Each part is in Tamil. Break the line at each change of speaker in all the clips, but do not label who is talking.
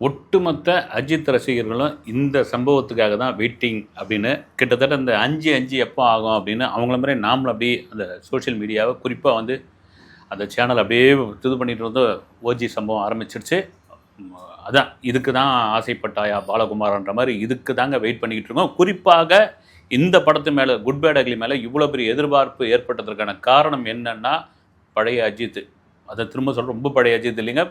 ஒட்டுமொத்த அஜித் ரசிகர்களும் இந்த சம்பவத்துக்காக தான் வெயிட்டிங் அப்படின்னு கிட்டத்தட்ட இந்த அஞ்சு அஞ்சு எப்போ ஆகும் அப்படின்னு அவங்கள மாதிரி நாமளும் அப்படியே அந்த சோஷியல் மீடியாவை குறிப்பாக வந்து அந்த சேனல் அப்படியே இது பண்ணிட்டு வந்து ஓஜி சம்பவம் ஆரம்பிச்சிருச்சு. அதான் இதுக்கு தான் ஆசைப்பட்டாயா பாலகுமாரன்ற மாதிரி இதுக்கு தாங்க வெயிட் பண்ணிக்கிட்டு இருக்கோம். குறிப்பாக இந்த படத்து மேலே குட் பேட் அக்லி மேலே இவ்வளோ பெரிய எதிர்பார்ப்பு ஏற்பட்டதற்கான காரணம் என்னன்னா பழைய அஜித். அதை திரும்ப சொல்கிறேன் ரொம்ப பழைய அஜித் இல்லைங்க.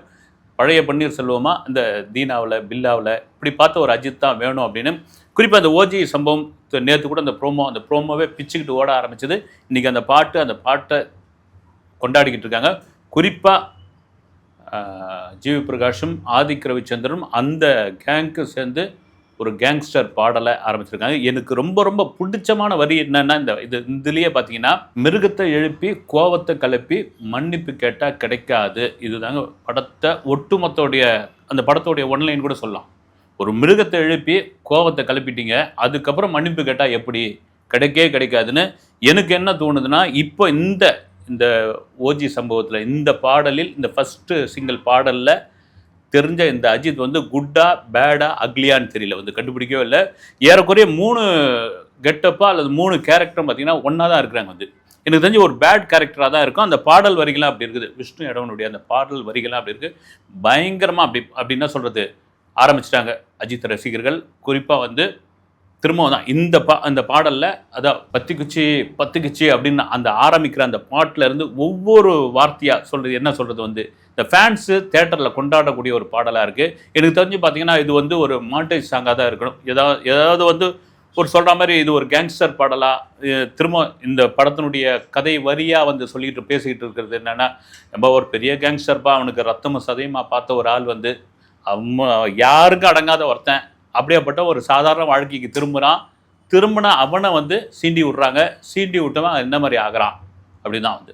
பழைய பன்னீர்செல்வமா இந்த தீனாவில் பில்லாவில். இப்படி பார்த்த ஒரு அஜித் தான் வேணும் அப்படின்னு. குறிப்பாக அந்த ஓஜி சம்பவம் நேற்று கூட அந்த ப்ரோமோ அந்த ப்ரோமோவே பிச்சுக்கிட்டு ஓட ஆரம்பிச்சது. இன்றைக்கி அந்த பாட்டு அந்த பாட்டை கொண்டாடிக்கிட்டு இருக்காங்க. குறிப்பாக ஜிவி பிரகாஷும் ஆதிக் ரவிச்சந்திரனும் அந்த கேங்க்கு சேர்ந்து ஒரு கேங்ஸ்டர் பாடலை ஆரம்பிச்சிருக்காங்க. எனக்கு ரொம்ப ரொம்ப பிடிச்சமான வரி என்னன்னா இந்த இது இதுலேயே பார்த்தீங்கன்னா மிருகத்தை எழுப்பி கோவத்தை கலப்பி மன்னிப்பு கேட்டால் கிடைக்காது. இதுதாங்க படத்தை ஒட்டுமொத்தோடைய அந்த படத்தோடைய ஒன்லைன் கூட சொல்லலாம். ஒரு மிருகத்தை எழுப்பி கோவத்தை கலப்பிட்டீங்க அதுக்கப்புறம் மன்னிப்பு கேட்டால் எப்படி? கிடைக்கவே கிடைக்காதுன்னு எனக்கு என்ன தோணுதுன்னா இப்போ இந்த இந்த ஓஜி சம்பவத்தில் இந்த பாடலில் இந்த ஃபஸ்ட்டு சிங்கிள் பாடலில் தெரிஞ்ச இந்த அஜித் வந்து குட்டா பேடா அக்லியான்னு தெரியல வந்து கண்டுபிடிக்கவே இல்லை. ஏறக்குறைய மூணு கெட்டப்பா அல்லது மூணு கேரக்டரும் பார்த்தீங்கன்னா ஒன்றா தான் இருக்கிறாங்க வந்து. எனக்கு தெரிஞ்சு ஒரு பேட் கேரக்டராக தான் இருக்கும். அந்த பாடல் வரிகளாம் அப்படி இருக்குது. விஷ்ணு இடவனுடைய அந்த பாடல் வரிகளாம் அப்படி இருக்குது பயங்கரமாக அப்படி அப்படி என்ன சொல்கிறது ஆரம்பிச்சிட்டாங்க அஜித் ரசிகர்கள். குறிப்பாக வந்து திரும்பவும் தான் இந்த பா அந்த பாடலில் அதான் பத்திக்குச்சி பத்துக்குச்சி அப்படின்னு அந்த ஆரம்பிக்கிற அந்த பாட்டிலேருந்து ஒவ்வொரு வார்த்தையாக சொல்கிறது என்ன சொல்கிறது வந்து இந்த ஃபேன்ஸு தேட்டரில் கொண்டாடக்கூடிய ஒரு பாடலாக இருக்குது எனக்கு தெரிஞ்சு பார்த்தீங்கன்னா இது வந்து ஒரு மாண்டேஜ் சாங்காக தான் இருக்கணும். ஏதாவது ஏதாவது வந்து ஒரு சொல்கிற மாதிரி இது ஒரு கேங்ஸ்டர் பாடலாக திரும்ப இந்த படத்தினுடைய கதை வரியாக வந்து சொல்லிட்டு பேசிக்கிட்டு இருக்கிறது என்னென்னா ரொம்ப ஒரு பெரிய கேங்ஸ்டர்ப்பா அவனுக்கு ரத்தமும் சதையுமா பார்த்த ஒரு ஆள் வந்து அவன் யாருக்கும் அடங்காத ஒருத்தன். அப்படியாப்பட்ட ஒரு சாதாரண வாழ்க்கைக்கு திரும்புகிறான் திரும்பினா அவனை வந்து சீண்டி விட்றாங்க. சீண்டி விட்டவன் என்ன மாதிரி ஆகிறான்? அப்படின்னு வந்து.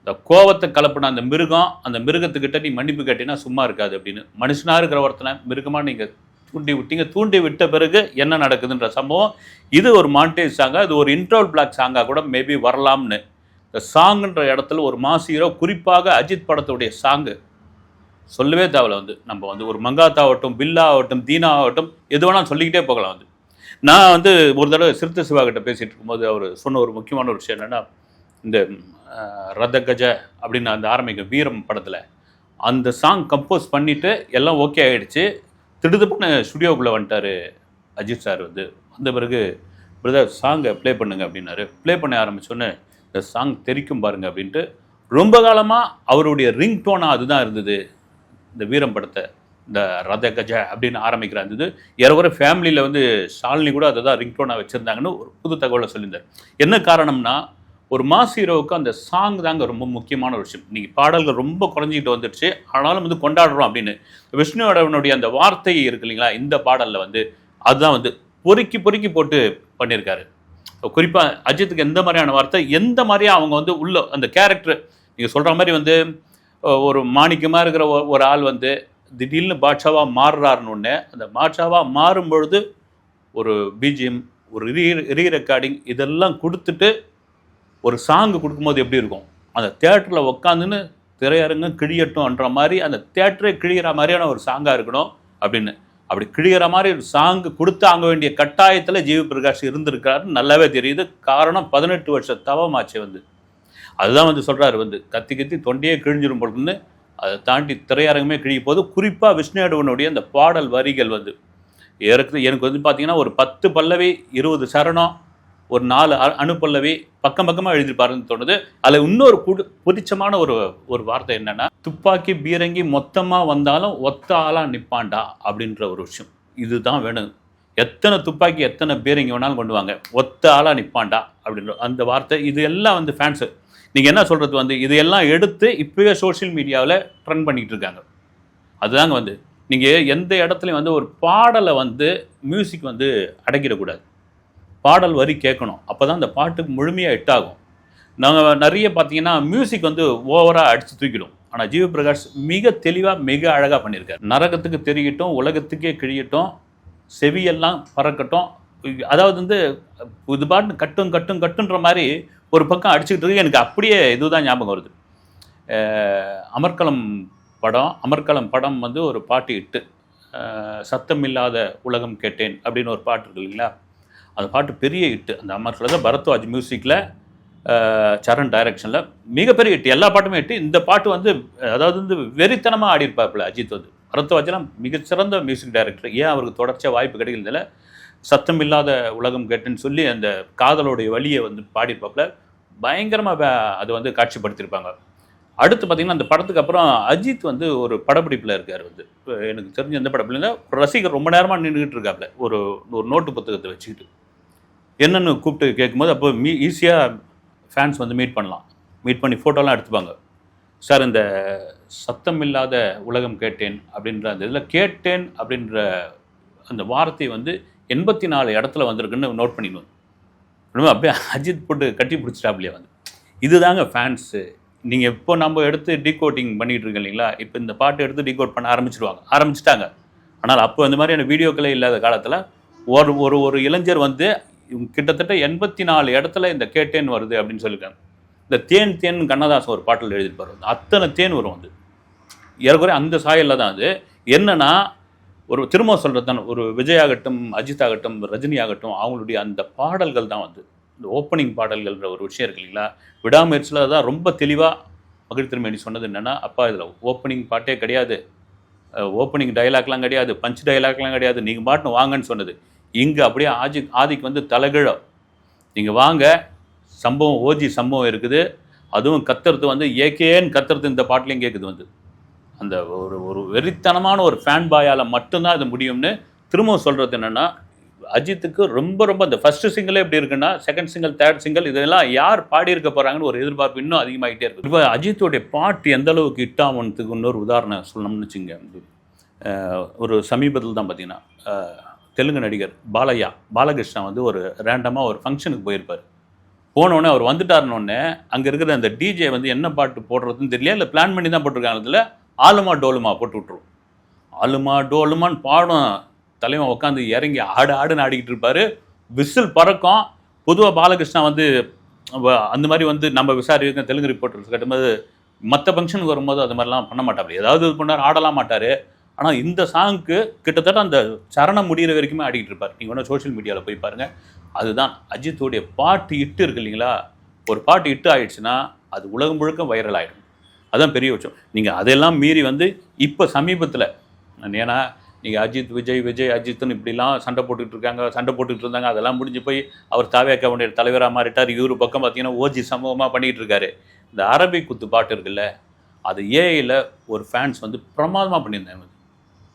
இந்த கோவத்தை கலப்பின அந்த மிருகம் அந்த மிருகத்துக்கிட்ட நீ மன்னிப்பு கேட்டீங்கன்னா சும்மா இருக்காது அப்படின்னு. மனுஷனாக இருக்கிற ஒருத்தனை மிருகமாக நீங்கள் தூண்டி விட்டீங்க. தூண்டி விட்ட பிறகு என்ன நடக்குதுன்ற சம்பவம். இது ஒரு மாண்டேஜ் சாங்கா இது ஒரு இன்ட்ரோல் பிளாக் சாங்காக கூட மேபி வரலாம்னு. இந்த சாங்குன்ற இடத்துல ஒரு மாஸ் ஹீரோ குறிப்பாக அஜித் படத்துடைய சாங்கு சொல்லவே தேவையில்ல வந்து. நம்ம வந்து ஒரு மங்காத்தா ஆகட்டும் பில்லா ஆகட்டும் தீனா ஆகட்டும் எது வேணாலும் சொல்லிக்கிட்டே போகலாம் வந்து. நான் வந்து ஒரு தடவை சிறுத்தை சிவா கிட்ட பேசிகிட்டு இருக்கும்போது அவர் சொன்ன ஒரு முக்கியமான ஒரு விஷயம் என்னென்னா இந்த ரத கஜ அப்படின்னு அந்த ஆரம்பிக்கும் வீரம் படத்தில் அந்த சாங் கம்போஸ் பண்ணிவிட்டு எல்லாம் ஓகே ஆகிடுச்சு திடுதுப்புன்னு ஸ்டுடியோக்குள்ளே வந்துட்டார் அஜித் சார் வந்து. வந்த பிறகு பிரதர் சாங்கை ப்ளே பண்ணுங்க அப்படின்னாரு. ப்ளே பண்ண ஆரம்பித்தோன்னே இந்த சாங் தெரிக்கும் பாருங்க அப்படின்ட்டு ரொம்ப காலமாக அவருடைய ரிங் டோனாக அதுதான் இருந்தது. இந்த வீரம் படத்தை இந்த ரத கஜ அப்படின்னு ஆரம்பிக்கிற அந்த இது ஃபேமிலியில் வந்து ஷாலினி கூட அதை தான் ரிங்டோனாக வச்சுருந்தாங்கன்னு ஒரு புது தகவலை சொல்லியிருந்தார். என்ன காரணம்னா ஒரு மாஸ் ஹீரோவுக்கு அந்த சாங் தாங்க ரொம்ப முக்கியமான ஒரு விஷயம். இன்றைக்கி பாடல்கள் ரொம்ப குறைஞ்சிக்கிட்டு வந்துடுச்சு ஆனாலும் வந்து கொண்டாடுறோம் அப்படின்னு. விஷ்ணுவடவனுடைய அந்த வார்த்தை இருக்கு இல்லைங்களா இந்த பாடலில் வந்து அதுதான் வந்து பொறுக்கி பொறுக்கி போட்டு பண்ணியிருக்காரு. குறிப்பாக அஜித்துக்கு எந்த மாதிரியான வார்த்தை எந்த மாதிரியா அவங்க வந்து உள்ள அந்த கேரக்டர் நீங்கள் சொல்கிற மாதிரி வந்து ஒரு மாணிக்கமாக இருக்கிற ஒ- ஒரு ஆள் வந்து திடீர்னு பாட்ஷாவாக மாறுறாருன்னு ஒன்று அந்த பாட்ஷாவாக மாறும் பொழுது ஒரு பிஜிஎம் ஒரு ரீ ரீ ரெக்கார்டிங் இதெல்லாம் கொடுத்துட்டு ஒரு சாங்கு கொடுக்கும்போது எப்படி இருக்கும்? அந்த தேட்டரில் உட்காந்துன்னு திரையரங்கம் கிழியட்டும்ன்ற மாதிரி அந்த தேட்டரே கிழிகிற மாதிரியான ஒரு சாங்காக இருக்கணும் அப்படின்னு. அப்படி கிழிகிற மாதிரி ஒரு சாங்கு கொடுத்து அங்க வேண்டிய கட்டாயத்தில் ஜிவி பிரகாஷ் இருந்திருக்காருன்னு நல்லாவே தெரியுது. காரணம் பதினெட்டு வருஷ தவமாச்சு வந்து. அதுதான் வந்து சொல்கிறாரு வந்து கத்தி கத்தி தொண்டையே கிழிஞ்சிரும் பொழுதுன்னு அதை தாண்டி திரையரங்கமே கிழிய போது குறிப்பாக விஷ்ணுவனுடைய அந்த பாடல் வரிகள் வந்து ஏற்கனவே எனக்கு வந்து பார்த்தீங்கன்னா ஒரு பத்து பல்லவி இருபது சரணம் ஒரு நாலு அணுப்பல்லவி பக்கம் பக்கமாக எழுதியிருப்பாருன்னு தோணுது. அதில் இன்னொரு குடு புதிச்சமான ஒரு ஒரு வார்த்தை என்னென்னா துப்பாக்கி பீரங்கி மொத்தமாக வந்தாலும் ஒத்த ஆளாக நிற்பாண்டா அப்படின்ற ஒரு விஷயம். இதுதான் வேணும். எத்தனை துப்பாக்கி எத்தனை பீரங்கி வேணாலும் கொண்டு வாங்க. ஒத்த ஆளாக நிற்பாண்டா அப்படின்ற அந்த வார்த்தை இது எல்லாம் வந்து ஃபேன்ஸு நீங்கள் என்ன சொல்கிறது வந்து இதையெல்லாம் எடுத்து இப்போவே சோஷியல் மீடியாவில் ட்ரெண்ட் பண்ணிகிட்டு இருக்காங்க. அதுதாங்க வந்து நீங்கள் எந்த இடத்துலையும் வந்து ஒரு பாடலை வந்து மியூசிக் வந்து அடைக்கிடக்கூடாது. பாடல் வரி கேட்கணும். அப்போ தான் அந்த பாட்டுக்கு முழுமையாக ஹிட் ஆகும். நாங்கள் நிறைய பார்த்தீங்கன்னா மியூசிக் வந்து ஓவராக அடித்து தூக்கிடும். ஆனால் ஜீவ பிரகாஷ் மிக தெளிவாக மிக அழகாக பண்ணியிருக்காரு. நரகத்துக்கு தெரியட்டும் உலகத்துக்கே கிழியட்டும் செவியெல்லாம் பறக்கட்டும். அதாவது வந்து இது பாட்டு கட்டும் கட்டும் கட்டுன்ற மாதிரி ஒரு பக்கம் அடிச்சுக்கிட்டு இருக்கு. எனக்கு அப்படியே இதுதான் ஞாபகம் வருது. அஹ் படம் அமர்க்களம் படம் வந்து ஒரு பாட்டு இட்டு சத்தம் இல்லாத உலகம் கேட்டேன் அப்படின்னு ஒரு பாட்டு இருக்கு இல்லைங்களா? அந்த பாட்டு பெரிய இட்டு அந்த அமர்களில் தான் பரத்வாஜ் மியூசிக்கில் சரண் டைரக்ஷனில் மிகப்பெரிய ஹிட் எல்லா பாட்டுமே இட்டு இந்த பாட்டு வந்து அதாவது வந்து வெறித்தனமாக ஆடிருப்பாப்புல அஜித் வந்து. பரத்வாஜெலாம் மிகச்சிறந்த மியூசிக் டைரக்டர். ஏன் அவருக்கு தொடர்ச்சியாக வாய்ப்பு கிடைக்கிறதில்ல சத்தம் இல்லாத உலகம் கேட்டுன்னு சொல்லி அந்த காதலோடைய வழியை வந்து பாடியிருப்பாப்புல. பயங்கரமாக அது வந்து காட்சிப்படுத்தியிருப்பாங்க. அடுத்து பார்த்தீங்கன்னா அந்த படத்துக்கு அப்புறம் அஜித் வந்து ஒரு படப்பிடிப்பில் இருக்கார் வந்து. இப்போ எனக்கு தெரிஞ்ச எந்த படப்பிடிப்பில் ஒரு ரசிகர் ரொம்ப நேரமாக நின்றுக்கிட்டு இருக்காப்புல. ஒரு ஒரு நோட்டு புத்தகத்தை வச்சுக்கிட்டு. என்னென்னு கூப்பிட்டு கேட்கும்போது அப்போ மீ ஈஸியாக ஃபேன்ஸ் வந்து மீட் பண்ணலாம். மீட் பண்ணி ஃபோட்டோலாம் எடுத்துப்பாங்க. சார் இந்த சத்தம் இல்லாத உலகம் கேட்டேன் அப்படின்ற அந்த இதில் கேட்டேன் அப்படின்ற அந்த வார்த்தை வந்து எண்பத்தி நாலு இடத்துல வந்திருக்குன்னு நோட் பண்ணிடுவோம். ரொம்ப அப்படியே அஜித் போட்டு கட்டி பிடிச்சிட்டாப்லையே வந்து. இதுதாங்க ஃபேன்ஸு நீங்கள் இப்போ நம்ம எடுத்து டீகோட்டிங் பண்ணிகிட்டு இருக்கீங்க இல்லைங்களா? இப்போ இந்த பாட்டு எடுத்து டீகோட் பண்ண ஆரம்பிச்சிடுவாங்க ஆரம்பிச்சிட்டாங்க. ஆனால் அப்போ இந்த மாதிரியான வீடியோக்களே இல்லாத காலத்தில் ஒரு ஒரு ஒரு இளைஞர் வந்து கிட்டத்தட்ட எண்பத்தி நாலு இடத்துல இந்த கேட்டேன் வருது அப்படின்னு சொல்லியிருக்காங்க. இந்த தேன் தேன் கண்ணதாசன் ஒரு பாட்டில் எழுதியிருப்பார். அத்தனை தேன் வரும் வந்து ஏறக்குறைய அந்த சாயலில் தான் அது. என்னென்னா ஒரு திரும்ப சொல்கிறது தான் ஒரு விஜய் ஆகட்டும் அஜித் ஆகட்டும் ரஜினி ஆகட்டும் அவங்களுடைய அந்த பாடல்கள் தான் வந்து. இந்த ஓப்பனிங் பாடல்கள்ன்ற ஒரு விஷயம் இருக்கு இல்லைங்களா? விடாமுயற்சியில் தான் ரொம்ப தெளிவாக மகிழ் திருமணி சொன்னது என்னென்னா அப்பா இதில் ஓப்பனிங் பாட்டே கிடையாது. ஓப்பனிங் டயலாக்லாம் கிடையாது. பஞ்ச் டயலாக்லாம் கிடையாது. நீங்கள் பாட்டுன்னு வாங்கன்னு சொன்னது. இங்கே அப்படியே ஆஜி ஆதிக்கு வந்து தலைகிழம். நீங்கள் வாங்க சம்பவம் ஓஜி சம்பவம் இருக்குது. அதுவும் கத்துறது வந்து ஏகேன்னு கத்துறது இந்த பாட்டிலையும் கேட்குது வந்து. அந்த ஒரு ஒரு வெறித்தனமான ஒரு ஃபேன் பாயால் மட்டும்தான் அது முடியும்னு திரும்பவும் சொல்கிறது என்னென்னா அஜித்துக்கு ரொம்ப ரொம்ப அந்த ஃபஸ்ட்டு சிங்கிளே எப்படி இருக்குன்னா செகண்ட் சிங்கிள் தேர்ட் சிங்கிள் இதெல்லாம் யார் பாடியிருக்க போகிறாங்கன்னு ஒரு எதிர்பார்ப்பு இன்னும் அதிகமாகிட்டே இருக்குது. இப்போ அஜித்துடைய பாட்டு எந்த அளவுக்கு ஹிட் இன்னொரு உதாரணம் சொல்லணும்னு வச்சுங்க. ஒரு சமீபத்தில் தான் பார்த்தீங்கன்னா தெலுங்கு நடிகர் பாலையா பாலகிருஷ்ணா வந்து ஒரு ரேண்டமாக ஒரு ஃபங்க்ஷனுக்கு போயிருப்பார். போனோடனே அவர் வந்துட்டாருனோடனே அங்கே இருக்கிற அந்த டிஜே வந்து என்ன பாட்டு போடுறதுன்னு தெரியல இல்லை பிளான் பண்ணி தான் போட்டிருக்காங்க அதில் ஆலுமா டோலுமா போட்டு விட்ருவோம் ஆலுமா டோலுமான்னு பாடும் தலைவன் உட்காந்து இறங்கி ஆடு ஆடுன்னு ஆடிக்கிட்டு இருப்பாரு. விசில் பறக்கும். பொதுவாக பாலகிருஷ்ணா வந்து அந்த மாதிரி வந்து நம்ம விசாரிக்க தெலுங்கு ரிப்போர்ட்டர்ஸ் கட்டும்போது மற்ற ஃபங்க்ஷனுக்கு வரும்போது அது மாதிரிலாம் பண்ண மாட்டார் ஏதாவது இது பண்ணார் ஆடலாம் மாட்டார். ஆனால் இந்த சாங்க்கு கிட்டத்தட்ட அந்த சரணம் முடிகிற வரைக்குமே ஆடிக்கிட்டு இருப்பார். நீங்கள் ஒன்று சோஷியல் மீடியாவில் போய் பாருங்கள் அதுதான் அஜித்தோடைய பாட்டு இட்டு இருக்கு இல்லைங்களா? ஒரு பாட்டு இட்டு ஆயிடுச்சுன்னா அது உலகம் முழுக்க வைரல் ஆகிடும் அதுதான் பெரிய விஷயம். நீங்கள் அதெல்லாம் மீறி வந்து இப்போ சமீபத்தில் ஏன்னா நீங்கள் அஜித் விஜய் விஜய் அஜித்னு இப்படிலாம் சண்டை போட்டுக்கிட்டு இருக்காங்க சண்டை போட்டுக்கிட்டு இருந்தாங்க அதெல்லாம் முடிஞ்சு போய் அவர் தாவேக்காவுடைய தலைவராக மாறிட்டார். இவரு பக்கம் பார்த்தீங்கன்னா ஓஜி சம்பவமாக பண்ணிகிட்டு இருக்காரு. இந்த அரபிக் குத்து பாட்டு இருக்குல்ல அது ஏஐயில் ஒரு ஃபேன்ஸ் வந்து பிரமாதமாக பண்ணியிருந்தாங்க.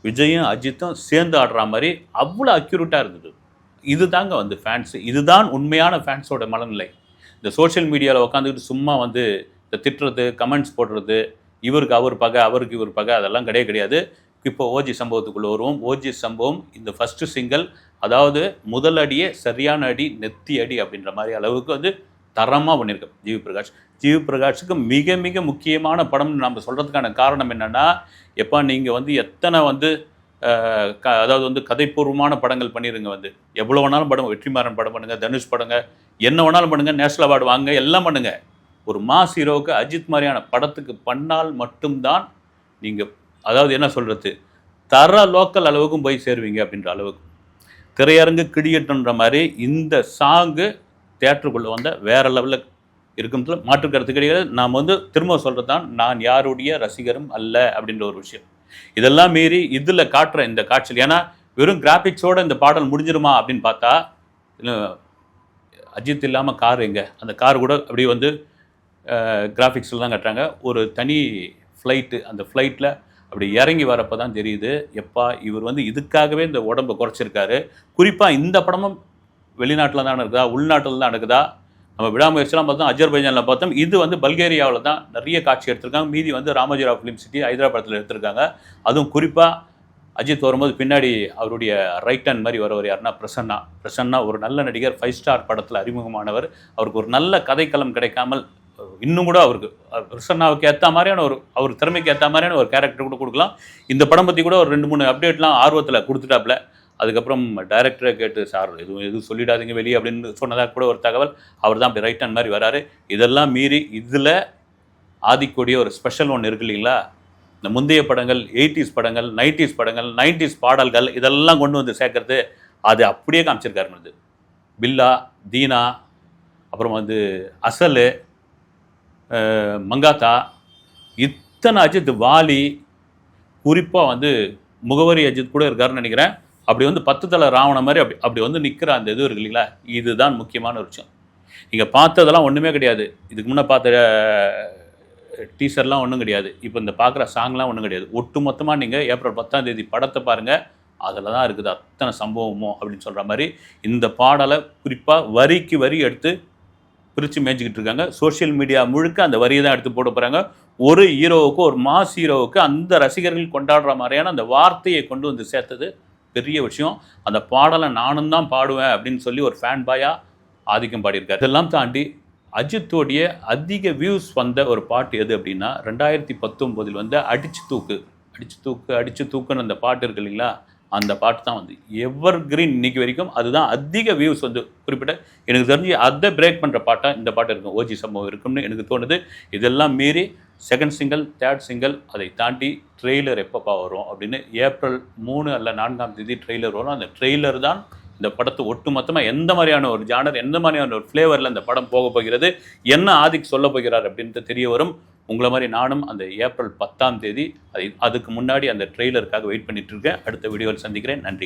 விஜயும் அஜித்தும் சேர்ந்து ஆடுற மாதிரி அவ்வளோ அக்யூரேட்டாக இருந்தது. இதுதாங்க வந்து ஃபேன்ஸு இதுதான் உண்மையான ஃபேன்ஸோட மனநிலை. இந்த சோஷியல் மீடியாவில் உட்காந்துக்கிட்டு சும்மா வந்து இந்த திட்டுறது கமெண்ட்ஸ் போடுறது இவருக்கு அவர் பகை அவருக்கு இவர் பகை அதெல்லாம் கிடையவே கிடையாது. இப்போ ஓஜி சம்பவத்துக்குள்ளே வருவோம். ஓஜி சம்பவம் இந்த ஃபஸ்ட்டு சிங்கிள் அதாவது முதல் அடியே சரியான அடி நெத்தி அடி அப்படின்ற மாதிரி அளவுக்கு வந்து தரமாக பண்ணியிருக்கோம் ஜிவி பிரகாஷ். ஜிவி பிரகாஷுக்கு மிக மிக முக்கியமான படம்னு நம்ம சொல்கிறதுக்கான காரணம் என்னென்னா எப்போ நீங்கள் வந்து எத்தனை வந்து க அதாவது வந்து கதைப்பூர்வமான படங்கள் பண்ணிடுங்க வந்து. எவ்வளோ வேணாலும் படம் வெற்றிமாறன் படம் பண்ணுங்கள் தனுஷ் படங்க என்ன வேணாலும் பண்ணுங்கள் நேஷனல் அவார்டு வாங்க எல்லாம் பண்ணுங்கள் ஒரு மாஸ் ஹீரோவுக்கு அஜித் மாதிரியான படத்துக்கு பண்ணால் மட்டும்தான் நீங்கள் அதாவது என்ன சொல்கிறது தர லோக்கல் அளவுக்கும் போய் சேருவீங்க அப்படின்ற அளவுக்கு. திரையரங்கு கிடியட்டுன்ற மாதிரி இந்த சாங்கு தேட்டருக்குள்ளே வந்த வேற லெவலில் இருக்கும்ல மாற்று கருத்து கிடையாது. நாம் வந்து திரும்ப சொல்கிறது தான் நான் யாருடைய ரசிகரும் அல்ல அப்படின்ற ஒரு விஷயம். இதெல்லாம் மீறி இதில் காட்டுற இந்த காட்சியில் ஏன்னா வெறும் கிராஃபிக்ஸோட இந்த பாடல் முடிஞ்சிருமா அப்படின்னு பார்த்தா அஜித் இல்லாமல் கார் எங்க? அந்த கார் கூட அப்படியே வந்து கிராஃபிக்ஸில் தான் கட்டுறாங்க. ஒரு தனி ஃப்ளைட்டு அந்த ஃப்ளைட்டில் அப்படி இறங்கி வரப்போ தான் தெரியுது எப்பா இவர் வந்து இதுக்காகவே இந்த உடம்பை குறைச்சிருக்காரு. குறிப்பாக இந்த படமும் வெளிநாட்டில் தான் நடக்குதா உள்நாட்டில் தான் நடக்குதா நம்ம விடாமுயற்சிலாம் பார்த்தோம் அஜர்பைஜானில் பார்த்தோம். இது வந்து பல்கேரியாவில் தான் நிறைய காட்சி எடுத்திருக்காங்க. மீதி வந்து ராமஜிராவ் ஃபிலிம் சிட்டி ஹைதராபாத்தில் எடுத்திருக்காங்க. அதுவும் குறிப்பாக அஜித் வரும்போது பின்னாடி அவருடைய ரைட் ஹேண்ட் மாதிரி வரவர் யாருன்னா பிரசன்னா. பிரசன்னா ஒரு நல்ல நடிகர் ஃபைவ் ஸ்டார் படத்தில் அறிமுகமானவர். அவருக்கு ஒரு நல்ல கதைக்களம் கிடைக்காமல் இன்னும் கூட அவருக்கு அஹ், பிரசன்னாவுக்கு ஏற்ற மாதிரியான ஒரு அவர் திறமைக்கு ஏற்ற மாதிரியான ஒரு கேரக்டர் கூட கொடுக்கலாம். இந்த படம் பற்றி கூட ஒரு ரெண்டு மூணு அப்டேட்லாம் ஆர்வத்தில் கொடுத்துட்டாப்புல. அதுக்கப்புறம் டைரக்டரை கேட்டு சார் எதுவும் எதுவும் சொல்லிடாதீங்க வெளியே அப்படின்னு சொன்னதாக கூட ஒரு தகவல். அவர் தான் அப்படி ரைட் ஹேண்ட் மாதிரி வராரு. இதெல்லாம் மீறி இதில் ஆதிக்கூடிய ஒரு ஸ்பெஷல் ஒன்று இருக்கு இல்லைங்களா? இந்த முந்தைய படங்கள் எயிட்டிஸ் படங்கள் நைன்டிஸ் படங்கள் நைன்டிஸ் பாடல்கள் இதெல்லாம் கொண்டு வந்து சேர்க்கறது அது அப்படியே காமிச்சிருக்காருங்க இது பில்லா தீனா அப்புறம் வந்து அசலு மங்காத்தா இத்தனை அஜித் வாலி குறிப்பாக வந்து முகவரி அஜித் கூட இருக்காருன்னு நினைக்கிறேன். அப்படி வந்து பத்து தலை ராவண மாதிரி அப்படி அப்படி வந்து நிற்கிற அந்த இது இருக்கு இல்லைங்களா? இதுதான் முக்கியமான ஒரு விஷயம். நீங்கள் பார்த்ததெல்லாம் ஒன்றுமே கிடையாது. இதுக்கு முன்னே பார்த்த டீசர்லாம் ஒன்றும் கிடையாது. இப்போ இந்த பார்க்குற சாங்லாம் ஒன்றும் கிடையாது. ஒட்டு மொத்தமாக நீங்கள் ஏப்ரல் பத்தாம் தேதி படத்தை பாருங்கள் அதில் தான் இருக்குது அத்தனை சம்பவமோ அப்படின்னு சொல்கிற மாதிரி இந்த பாடலை குறிப்பாக வரிக்கு வரி எடுத்து பிரித்து மேய்ச்சிக்கிட்டு இருக்காங்க. சோஷியல் மீடியா முழுக்க அந்த வரியை தான் எடுத்து போட போகிறாங்க ஒரு ஹீரோவுக்கு ஒரு மாஸ் ஹீரோவுக்கு அந்த ரசிகர்கள் கொண்டாடுற மாதிரியான அந்த வார்த்தையை கொண்டு வந்து சேர்த்தது பெரிய விஷயம். அந்த பாடலை நானும் தான் பாடுவேன் அப்படின்னு சொல்லி ஒரு ஃபேன் பாயாக ஆதிக்கம் பாடியிருக்காரு. இதெல்லாம் தாண்டி அஜித்தோடைய அதிக வியூஸ் வந்த ஒரு பாட்டு எது அப்படின்னா ரெண்டாயிரத்தி பத்தொம்போதில் வந்து அடிச்சு தூக்கு. அடிச்சு தூக்கு அடிச்சு தூக்குன்னு அந்த பாட்டு இருக்கு இல்லைங்களா? அந்த பாட்டு தான் வந்து எவர் கிரீன் இன்னைக்கு வரைக்கும் அதுதான் அதிக வியூஸ் வந்து குறிப்பிட்ட எனக்கு தெரிஞ்சு அதை பிரேக் பண்ணுற பாட்டாக இந்த பாட்டு இருக்கும். ஓஜி சம்பவம் இருக்கும்னு எனக்கு தோணுது. இதெல்லாம் மீறி செகண்ட் சிங்கிள் தேர்ட் சிங்கிள் அதை தாண்டி ட்ரெய்லர் எப்பப்பா வரும் அப்படின்னு ஏப்ரல் மூணு அல்ல நான்காம் தேதி ட்ரெய்லர் வரும். அந்த ட்ரெய்லர் தான் இந்த படத்தை ஒட்டுமொத்தமாக எந்த மாதிரியான ஒரு ஜானர் எந்த மாதிரியான ஒரு ஃப்ளேவரில் இந்த படம் போக போகிறது என்ன ஆதிக் சொல்ல போகிறார் அப்படின்ட்டு தெரிய வரும். உங்களை மாதிரி நானும் அந்த ஏப்ரல் பத்தாம் தேதி அதை அதுக்கு முன்னாடி அந்த ட்ரெய்லருக்காக வெயிட் பண்ணிட்டு இருக்கேன். அடுத்த வீடியோவில் சந்திக்கிறேன். நன்றி.